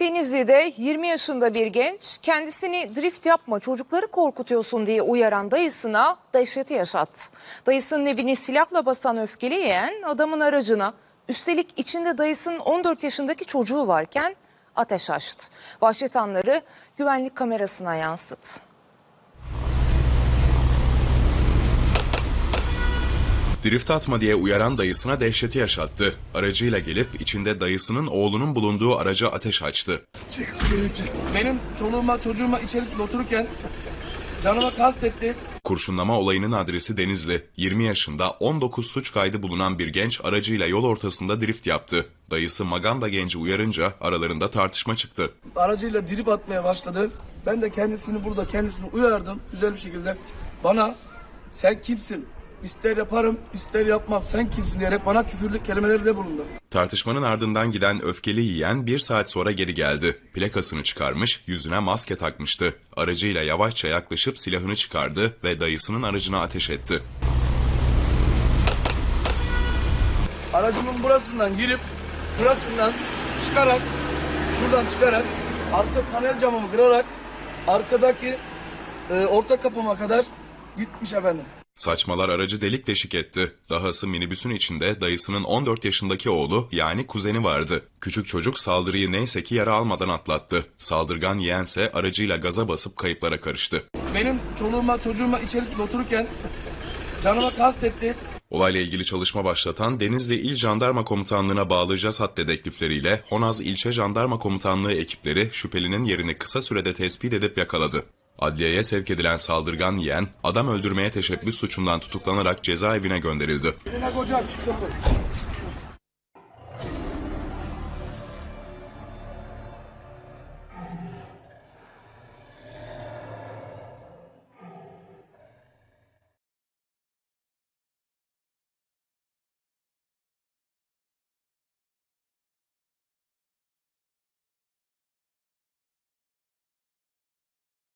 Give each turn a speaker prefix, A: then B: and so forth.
A: Denizli'de 20 yaşında bir genç kendisini drift yapma çocukları korkutuyorsun diye uyaran dayısına dehşeti yaşattı. Dayısının evini silahla basan öfkeli yeğen adamın aracına üstelik içinde dayısının 14 yaşındaki çocuğu varken ateş açtı. Vahşet anları güvenlik kamerasına yansıdı.
B: Drift atma diye uyaran dayısına dehşeti yaşattı. Aracıyla gelip içinde dayısının oğlunun bulunduğu araca ateş açtı.
C: Benim çoluğuma çocuğuma içerisinde otururken canıma kastetti.
B: Kurşunlama olayının adresi Denizli. 20 yaşında 19 suç kaydı bulunan bir genç aracıyla yol ortasında drift yaptı. Dayısı Maganda genci uyarınca aralarında tartışma çıktı.
C: Aracıyla drip atmaya başladı. Ben de kendisini burada kendisini uyardım güzel bir şekilde. Bana sen kimsin? İster yaparım, ister yapmam. Sen kimsin diyerek bana küfürlü kelimeleri de bulundu.
B: Tartışmanın ardından giden öfkeli yiyen bir saat sonra geri geldi. Plakasını çıkarmış, yüzüne maske takmıştı. Aracıyla yavaşça yaklaşıp silahını çıkardı ve dayısının aracına ateş etti.
C: Aracımın burasından girip burasından çıkarak şuradan çıkarak arka panel camımı kırarak arkadaki e, orta kapıma kadar gitmiş efendim.
B: Saçmalar aracı delik deşik etti. Dahası minibüsün içinde dayısının 14 yaşındaki oğlu yani kuzeni vardı. Küçük çocuk saldırıyı neyse ki yara almadan atlattı. Saldırgan yeğense aracıyla gaza basıp kayıplara karıştı.
C: Benim çoluğuma çocuğuma içerisinde otururken canıma kastetti.
B: Olayla ilgili çalışma başlatan Denizli İl Jandarma Komutanlığı'na bağlı JASAT dedektifleriyle Honaz İlçe Jandarma Komutanlığı ekipleri şüphelinin yerini kısa sürede tespit edip yakaladı. Adliyeye sevk edilen saldırgan yeğen, adam öldürmeye teşebbüs suçundan tutuklanarak cezaevine gönderildi.
C: Yine koca çıktım.